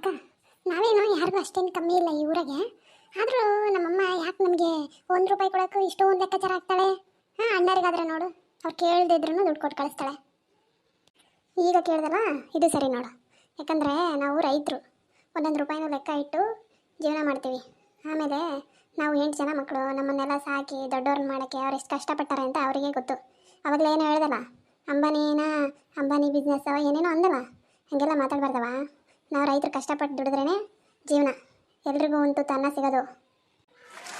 ಅಕ್ಕ ನಾವೇನೋ ಯಾರಿಗೂ ಅಷ್ಟೇನು ಕಮ್ಮಿ ಇಲ್ಲ ಈ ಊರಿಗೆ. ಆದರೂ ನಮ್ಮಮ್ಮ ಯಾಕೆ ನಮಗೆ ಒಂದು ರೂಪಾಯಿ ಕೊಡೋಕ್ಕೂ ಇಷ್ಟೊಂದು ಲೆಕ್ಕಾಚಾರ ಆಗ್ತಾಳೆ ಹಾಂ, ಅಣ್ಣರಿಗಾದ್ರೆ ನೋಡು. ಅವ್ರು ಕೇಳ್ದಿದ್ರು ದುಡ್ಡು ಕೊಟ್ಟು ಕಳಿಸ್ತಾಳೆ. ಈಗ ಕೇಳ್ದಲ್ಲ ಇದು ಸರಿ ನೋಡು. ಯಾಕಂದರೆ ನಾವು ರೈತರು. ಒಂದೊಂದು ರೂಪಾಯಿನೂ ಲೆಕ್ಕ ಇಟ್ಟು ಜೀವನ ಮಾಡ್ತೀವಿ. ಆಮೇಲೆ ನಾವು ಎಂಟು ಜನ ಮಕ್ಕಳು ನಮ್ಮನ್ನೆಲ್ಲ ಸಾಕಿ ದೊಡ್ಡವ್ರನ್ನ ಮಾಡೋಕ್ಕೆ ಅವ್ರು ಎಷ್ಟು ಕಷ್ಟಪಟ್ಟಾರೆ ಅಂತ ಅವರಿಗೆ ಗೊತ್ತು. ಅವಾಗಲೇ ಏನೋ ಹೇಳ್ದಲ್ಲ ಅಂಬಾನಿನ, ಅಂಬಾನಿ ಬಿಸ್ನೆಸ್ ಏನೇನೋ ಅಂದಲ್ಲ ಹಾಗೆಲ್ಲ ಮಾತಾಡ್ಬಾರ್ದವ? ನಾವು ರೈತರು ಕಷ್ಟಪಟ್ಟು ದುಡಿದ್ರೇ ಜೀವನ. ಎಲ್ರಿಗೂ ಒಂದು ತನ್ನ ಸಿಗೋದು.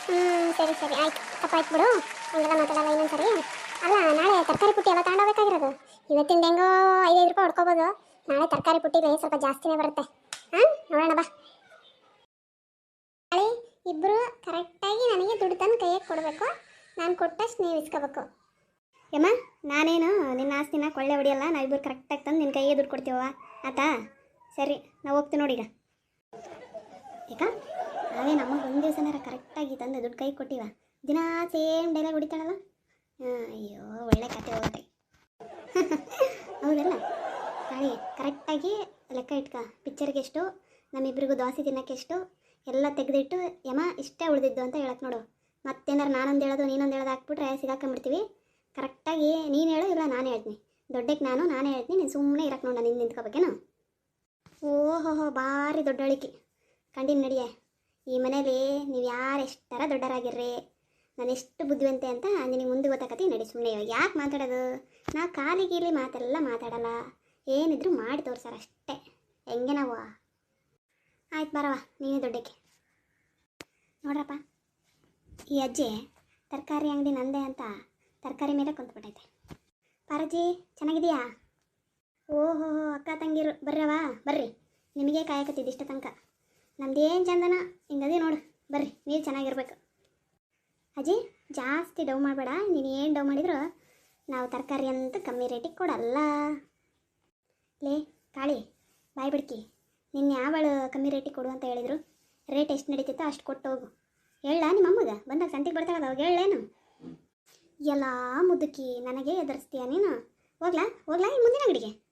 ಹ್ಞೂ ಸರಿ ಸರಿ. ಆಯ್ತು. ತಪ್ಪಾಯ್ತು ಬಿಡು. ಹಂಗೆಲ್ಲ ಮಾತಾಡಲ್ಲ ಇನ್ನೊಂದು ಸರಿ ಅಲ್ಲ, ನಾಳೆ ತರಕಾರಿ ಪುಟ್ಟಿ ಎಲ್ಲ ತಗೊಂಡೋಗ್ಬೇಕಾಗಿರೋದು ಇವತ್ತಿಂದ ಹೆಂಗೋ ಐದೈದು ರೂಪಾಯಿ ಹೊಡ್ಕೋಬೋದು. ನಾಳೆ ತರಕಾರಿ ಪುಟ್ಟಿಲಿ ಸ್ವಲ್ಪ ಜಾಸ್ತಿನೇ ಬರುತ್ತೆ. ಹಾಂ, ನೋಡೋಣ ಬಾ. ನಾಳೆ ಇಬ್ಬರು ಕರೆಕ್ಟಾಗಿ ನನಗೆ ದುಡ್ಡು ತಂದು ಕೈಯಾಗೆ ಕೊಡಬೇಕು. ನಾನು ಕೊಟ್ಟಷ್ಟು ನೀವು ಇಸ್ಕೋಬೇಕು. ಯಮ್ಮ, ನಾನೇನು ನಿನ್ನ ಆಸ್ತಿನ ಕೊಳ್ಳೆ ಹೊಡಿಯಲ್ಲ? ನಾವಿಬ್ಬರು ಕರೆಕ್ಟಾಗಿ ತಂದು ನಿನ್ನ ಕೈಗೆ ದುಡ್ಡು ಕೊಡ್ತೀವವ ಆತಾ? ಸರಿ, ನಾವು ಹೋಗ್ತೀವಿ ನೋಡಿ ಈಗ. ನಾವೇ ನಮಗೆ ಒಂದು ದಿವಸನಾರ ಕರೆಕ್ಟಾಗಿ ತಂದು ದುಡ್ಡು ಕೈ ಕೊಟ್ಟಿವ. ದಿನ ಸೇಮ್ ಡೈಲಾಗ್ ಹೊಡಿತಾಳಲ್ಲ? ಅಯ್ಯೋ, ಒಳ್ಳೆ ಕತೆ ಹೋಗುತ್ತೆ ಹೌದಲ್ಲ? ತಾಳಿ, ಕರೆಕ್ಟಾಗಿ ಲೆಕ್ಕ ಇಟ್ಕ. ಪಿಕ್ಚರ್ಗೆ ಎಷ್ಟು ನಮ್ಮಿಬ್ಬರಿಗೂ ದೋಸೆ ತಿನ್ನಕ್ಕೆ ಎಷ್ಟು, ಎಲ್ಲ ತೆಗೆದಿಟ್ಟು, ಯಮ ಇಷ್ಟೇ ಉಳಿದಿದ್ದು ಅಂತ ಹೇಳಕ್ಕೆ ನೋಡು. ಮತ್ತೇನಾರು ನಾನೊಂದು ಹೇಳೋದು, ನೀನೊಂದು ಹೇಳೋದು ಹಾಕ್ಬಿಟ್ರೆ ಸಿಗಾಕೊಂಡ್ಬಿಡ್ತೀವಿ. ಕರೆಕ್ಟಾಗಿ ನೀನು ಹೇಳು ಇಲ್ಲ ನಾನು ಹೇಳ್ತೀನಿ. ದೊಡ್ಡಕ್ಕೆ ನಾನು, ನಾನೇ ಹೇಳ್ತೀನಿ, ನೀನು ಸುಮ್ಮನೆ ಇರಕ್ಕೆ ನೋಡ ನಿನ್ನ ನಿಂತ್ಕೋಬೇಕೇನು? ಓಹೋಹೋ, ಭಾರಿ ದೊಡ್ಡಳಿಕೆ. ಕಂಡಿನ ನಡಿಯೆ, ಈ ಮನೇಲಿ ನೀವು ಯಾರು ಎಷ್ಟರ ದೊಡ್ಡರಾಗಿರ್ರಿ? ನಾನು ಎಷ್ಟು ಬುದ್ಧಿವಂತೆ ಅಂತ ನಿನಗೆ ಮುಂದೆ ಗೊತ್ತಾಕತಿ ನಡಿ ಸುಮ್ಮನೆ ಇವಾಗ. ಯಾಕೆ ಮಾತಾಡೋದು? ನಾ ಖಾಲಿ ಗೀಲಿ ಮಾತೆಲ್ಲ ಮಾತಾಡಲ್ಲ. ಏನಿದ್ರು ಮಾಡಿ ತೋರ್ಸಾರ ಅಷ್ಟೇ. ಹೆಂಗೆ ನಾವು? ಆಯ್ತು ಬರವ ನೀನೇ ದೊಡ್ಡಕ್ಕೆ. ನೋಡ್ರಪ್ಪ, ಈ ಅಜ್ಜಿ ತರಕಾರಿ ಅಂಗಡಿ ನಂದೆ ಅಂತ ತರಕಾರಿ ಮೇಲೆ ಕುಂತ್ಬಿಟ್ಟೈತೆ. ಪಾರಜ್ಜಿ ಚೆನ್ನಾಗಿದೆಯಾ ಓಹೋ, ಅಕ್ಕ ತಂಗಿರು ಬರ್ರವ ಬರ್ರಿ. ನಿಮಗೆ ಕಾಯಕತ್ತಿದ್ದು ಇಷ್ಟ ತನಕ. ನಮ್ದೇನು ಚಂದನ ಹಿಂಗದೇ ನೋಡು. ಬರ್ರಿ ನೀರು ಚೆನ್ನಾಗಿರ್ಬೇಕು. ಅಜ್ಜಿ, ಜಾಸ್ತಿ ಡವ್ ಮಾಡಬೇಡ. ನೀನು ಏನು ಡವ್ ಮಾಡಿದ್ರು ನಾವು ತರಕಾರಿ ಅಂತ ಕಮ್ಮಿ ರೇಟಿಗೆ ಕೊಡಲ್ಲ. ಲೇ, ಕಾಳಿ, ಬಾಯ್ ಬಿಡ್ಕಿ. ನಿನ್ನೆ ಯಾವಳು ಕಮ್ಮಿ ರೇಟಿಗೆ ಕೊಡು ಅಂತ ಹೇಳಿದರು? ರೇಟ್ ಎಷ್ಟು ನಡೀತಿತ್ತೋ ಅಷ್ಟು ಕೊಟ್ಟು ಹೋಗು. ಹೇಳ ನಿಮ್ಮ ಅಮ್ಮಗೆ ಬಂದಾಗ ಸಂತಿಗೆ ಬರ್ತಾಳಲ್ಲ ಅವಾಗ ಹೇಳೇನು ಎಲ್ಲ ಮುದುಕಿ, ನನಗೆ ಎದುರಿಸ್ತೀಯ ನೀನು? ಹೋಗ್ಲಾ ಹೋಗ್ಲಾ ಈ ಮುಂದಿನ ಲೇ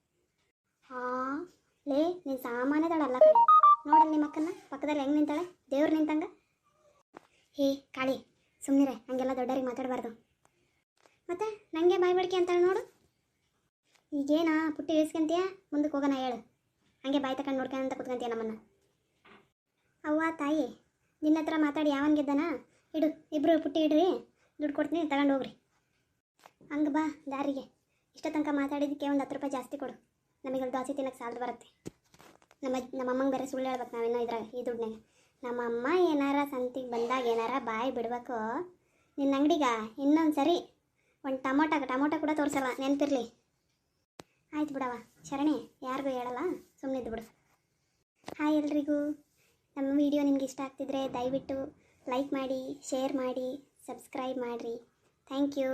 ನೀನು ಸಾಮಾನ್ಯದಳಲ್ಲ ಕಣೆ. ನೋಡಲ್ಲ ನಿಮ್ಮ ಅಕ್ಕನ ಪಕ್ಕದಲ್ಲಿ ಹೆಂಗೆ ನಿಂತಾಳೆ? ದೇವ್ರು ನಿಂತಂಗ? ಹೇ, ಕಾಳಿ ಸುಮ್ಮನಿರೆ ಹಂಗೆಲ್ಲ ದೊಡ್ಡರಿಗೆ ಮಾತಾಡಬಾರ್ದು. ಮತ್ತೆ ನನಗೆ ಬಾಯ್ ಬಡಿಕೆ ಅಂತಾಳೆ ನೋಡು. ಈಗೇನಾ, ಪುಟ್ಟಿ ಇಳಿಸ್ಕೊಂತೀಯ? ಮುಂದಕ್ಕೆ ಹೋಗೋಣ ಹೇಳು. ಹಂಗೆ ಬಾಯ್ ತಗೊಂಡು ನೋಡ್ಕೊಂತ ಕುತ್ಕೊಂತೀಯ ನಮ್ಮನ್ನು. ಅವ್ವ, ತಾಯಿ, ನಿನ್ನ ಹತ್ರ ಮಾತಾಡಿ ಯಾವನ್ ಗೆದ್ದಾನ? ಇಡು ಇಬ್ಬರು ಪುಟ್ಟಿ ಇಡ್ರಿ. ದುಡ್ಡು ಕೊಡ್ತೀನಿ, ತಗೊಂಡು ಹೋಗ್ರಿ. ಹಂಗೆ ಬಾ ದಾರಿಗೆ. ಇಷ್ಟ ತನಕ ಮಾತಾಡಿದ್ದಕ್ಕೆ ಒಂದು ಹತ್ತು ರೂಪಾಯಿ ಜಾಸ್ತಿ ಕೊಡು. ನಮಗೆ ದೋಸೆ ತಿನ್ನಕ್ಕೆ ಸಾಲದು ಬರುತ್ತೆ. ನಮ್ಮ ನಮ್ಮ ಅಮ್ಮಂಗೆ ಬೇರೆ ಸುಳ್ಳು ಹೇಳ್ಬೇಕು ನಾವೇನೋ ಇದ್ರಾಗ ಈ ದುಡ್ಡನ್ನ ನಮ್ಮ ಅಮ್ಮ ಏನಾರ ಸಂತಿಗೆ ಬಂದಾಗ ಏನಾರ ಬಾಯಿ ಬಿಡಬೇಕು, ನಿನ್ನ ಅಂಗಡಿಗ ಇನ್ನೊಂದು ಸರಿ ಒಂದು ಟೊಮೊಟೊ ಟೊಮೊಟೊ ಕೂಡ ತೋರಿಸಲ್ಲ, ನೆನಪಿರ್ಲಿ. ಆಯ್ತು ಬಿಡವ ಶರಣಿ, ಯಾರಿಗೂ ಹೇಳಲ್ಲ ಸುಮ್ಮನೆ ಇದ್ದು ಬಿಡು ಹಾಯ್ ಎಲ್ರಿಗೂ. ನಮ್ಮ ವಿಡಿಯೋ ನಿಮ್ಗೆ ಇಷ್ಟ ಆಗ್ತಿದ್ರೆ ದಯವಿಟ್ಟು ಲೈಕ್ ಮಾಡಿ, ಶೇರ್ ಮಾಡಿ, ಸಬ್ಸ್ಕ್ರೈಬ್ ಮಾಡಿರಿ. Thank you.